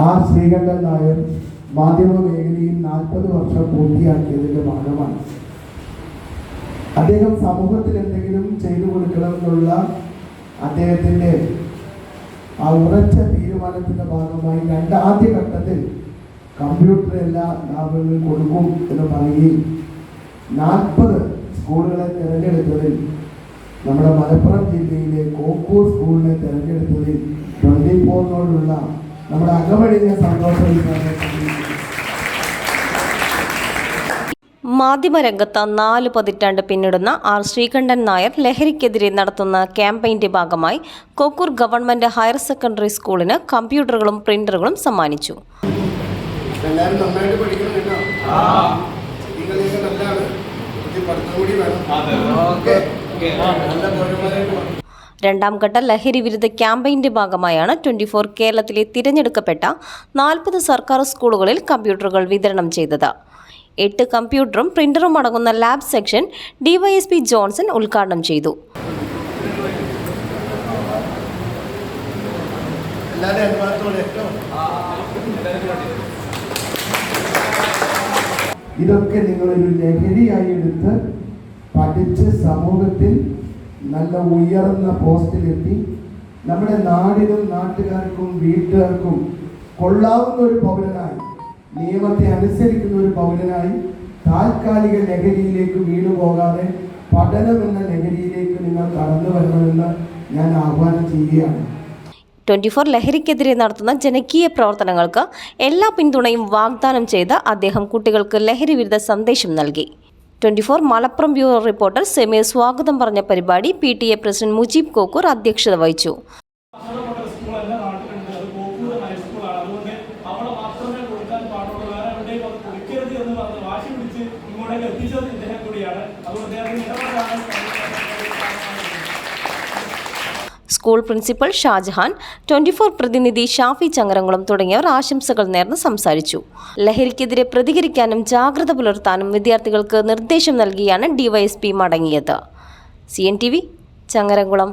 R Sreekandan Nair മാധ്യമ മേഖലയിൽ നാൽപ്പത് വർഷം പൂർത്തിയാക്കിയതിന്റെ ഭാഗമാണ്. അദ്ദേഹം സമൂഹത്തിൽ എന്തെങ്കിലും ചെയ്തു കൊടുക്കണം എന്നുള്ള അദ്ദേഹത്തിന്റെ ആ ഉറച്ച തീരുമാനത്തിന്റെ ഭാഗമായി രണ്ട് ആദ്യ ഘട്ടത്തിൽ കമ്പ്യൂട്ടർ എല്ലാ ലാബുകളിലും കൊടുക്കും എന്ന് പറയുകയും നാൽപ്പത് സ്കൂളുകളെ തിരഞ്ഞെടുത്തതിൽ നമ്മുടെ മലപ്പുറം ജില്ലയിലെ കോക്കൂർ സ്കൂളിനെ തിരഞ്ഞെടുത്തതിൽ ട്വന്റി ഫോറിനോടുള്ള നമ്മുടെ അകമഴിഞ്ഞ സന്തോഷം മാധ്യമരംഗത്ത് നാല് പതിറ്റാണ്ട് പിന്നിടുന്ന ആർ ശ്രീകണ്ഠൻ നായർ ലഹരിക്കെതിരെ നടത്തുന്ന ക്യാമ്പയിന്റെ ഭാഗമായി കൊക്കൂർ ഗവൺമെന്റ് ഹയർ സെക്കൻഡറി സ്കൂളിന് കമ്പ്യൂട്ടറുകളും പ്രിന്ററുകളും സമ്മാനിച്ചു. പഠിക്കണം കേട്ടോ നിങ്ങളെയൊക്കെ നല്ലതാണ് കുറച്ച് പഠിത്തം കൂടി വേണം ഓക്കെ നല്ല പൗരന്മാരായിട്ട് വേണം രണ്ടാം ഘട്ട ലഹരി വിരുദ്ധ ക്യാമ്പയിന്റെ ഭാഗമായാണ് ട്വന്റി ഫോർ കേരളത്തിലെ തിരഞ്ഞെടുക്കപ്പെട്ട നാൽപ്പത് സർക്കാർ സ്കൂളുകളിൽ കമ്പ്യൂട്ടറുകൾ വിതരണം ചെയ്തത്. എട്ട് കമ്പ്യൂട്ടറും പ്രിന്ററും അടങ്ങുന്ന ലാബ് സെക്ഷൻ ഡിവൈഎസ്പി ജോൺസൺ ഉദ്ഘാടനം ചെയ്തു. ഇതൊക്കെ നിങ്ങളൊരു ലഹരിയായി എടുത്ത് പഠിച്ച് സമൂഹത്തിൽ നല്ല ഉയർന്ന പോസ്റ്റിലെത്തി. നമ്മുടെ നാടിനും നാട്ടുകാർക്കും വീട്ടുകാർക്കും കൊള്ളാവുന്ന ഒരു പൗരനായി നിയമത്തെ അനുസരിക്കുന്ന ഒരു പൗരനായി താൽക്കാലിക ലഹരിയിലേക്ക് വീണു പോകാതെ പഠനം എന്ന ലഹരിയിലേക്ക് നിങ്ങൾ കടന്നു വരണമെന്ന് ഞാൻ ആഹ്വാനം ചെയ്യുകയാണ്. ട്വന്റി ഫോർ ലഹരിക്കെതിരെ നടത്തുന്ന ജനകീയ പ്രവർത്തനങ്ങൾക്ക് എല്ലാ പിന്തുണയും വാഗ്ദാനം ചെയ്ത് അദ്ദേഹം കുട്ടികൾക്ക് ലഹരി വിരുദ്ധ സന്ദേശം നൽകി. Twenty four Malappuram bureau reporter Sameer സ്വാഗതം പറഞ്ഞ പരിപാടി P T A president Mujeeb Kokkur അധ്യക്ഷത വഹിച്ചു. ഇങ്ങോട്ടേക്ക് എത്തിച്ചത് ഇദ്ദേഹം കൂടിയാണ് അതുകൊണ്ട് അദ്ദേഹത്തിന് school principal Shajahan twenty four പ്രതിനിധി ഷാഫി ചങ്ങരംകുളം തുടങ്ങിയവർ ആശംസകൾ നേർന്ന് സംസാരിച്ചു. ലഹരിക്കെതിരെ പ്രതികരിക്കാനും ജാഗ്രത പുലർത്താനും വിദ്യാർത്ഥികൾക്ക് നിർദ്ദേശം നൽകിയാണ് ഡിവൈഎസ്പി മടങ്ങിയത്. C N T V Changaramkulam.